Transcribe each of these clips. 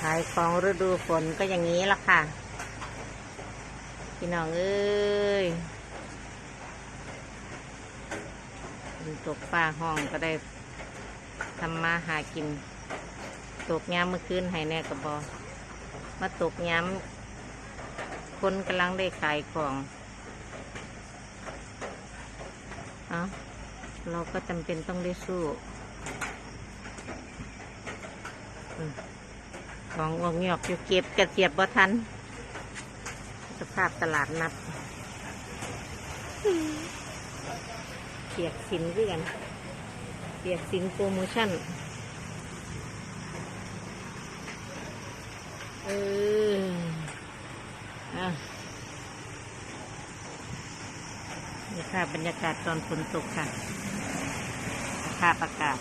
ขายของฤดูฝนก็อย่างนี้ละค่ะ พี่น้องเอ้ยตกปลาห้องก็ได้ทำมาหากิน ตกย้ำเมื่อคืนให้แน่กระบอมาตกย้ำคนกำลังได้ขายของเอาเราก็จำเป็นต้องได้สู้อืม ของงอกงอกอยู่เก็บกระเสียบบ่ทัน สภาพตลาดนัดเปียกสินด้วยกันเปียกสินโปรโมชั่น เอออะนี่ค่ะบรรยากาศตอนฝนตกค่ะภาพอากาศ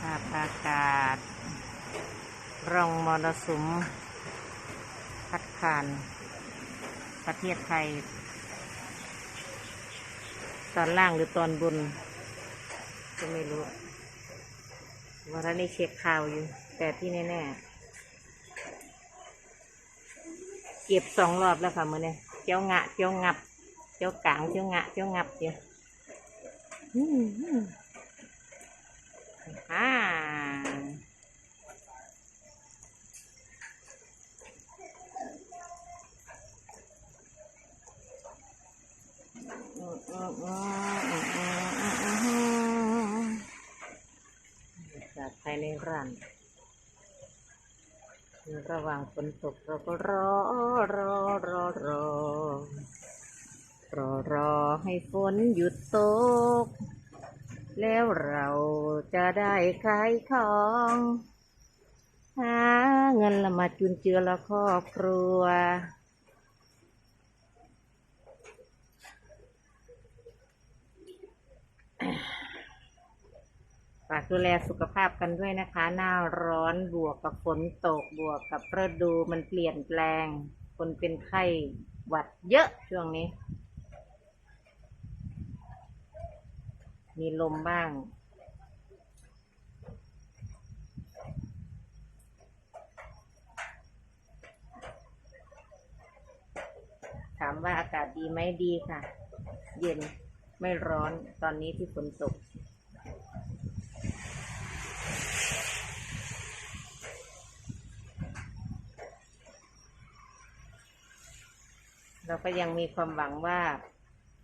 ภาพอากาศ ร่องมรสุม พัดผ่าน ประเทศไทย ตอนล่างหรือตอนบน ก็ไม่รู้ วันนี้เช็คข่าวอยู่ แต่ที่แน่ๆ เก็บสองรอบแล้วค่ะมือเนี่ยเจ้างะเจ้างับ เจ้ากลางเจ้างะเจ้างับอยู่ยอืมอ่า จากภายในร้านระหว่างฝนตกเราก็รอรอรอรอรอรอให้ฝนหยุดตก แล้วเราจะได้ขายของหาเงินละมาจุนเจือละครอบครัว ฝากดูแลสุขภาพกันด้วยนะคะ หน้าร้อนบวกกับฝนตกบวกกับฤดูมันเปลี่ยนแปลง คนเป็นไข้หวัดเยอะช่วงนี้ มีลมบ้างถามว่าอากาศดีไหมดีค่ะ เย็นไม่ร้อนตอนนี้ที่ฝนตก เราก็ยังมีความหวังว่า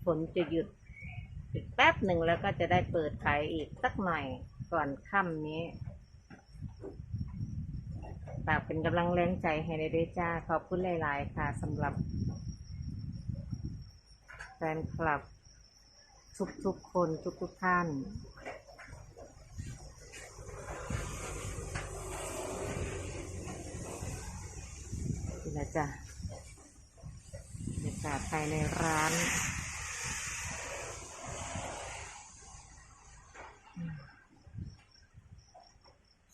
ฝนจะหยุดอีกแป๊บหนึ่งแล้วก็จะได้เปิดขายอีกสักหน่อยก่อนค่ำนี้ฝากเป็นกำลังแรงใจให้ในด้วยจ้า ขอบคุณหลาย ๆ ค่ะสำหรับแฟนคลับ ทุก ๆ คนทุก ๆ ท่านนี่นะจ๊ะากาศภายในร้าน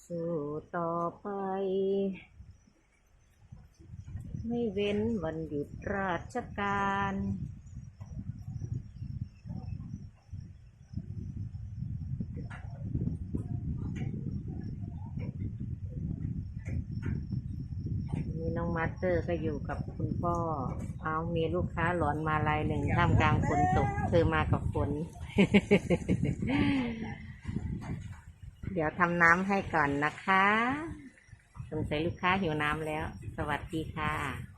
สู่ต่อไป ไม่เว้นวันหยุดราชการ มีน้อง มาสเตอร์ก็อยู่กับคุณพ่อ เอามีลูกค้าหลอนมาลายหนึ่งท่ามกลางฝนตก เธอมากับฝน เดี๋ยวทำน้ำให้ก่อนนะคะ สงสัยลูกค้าหิวน้ำแล้ว สวัสดีค่ะ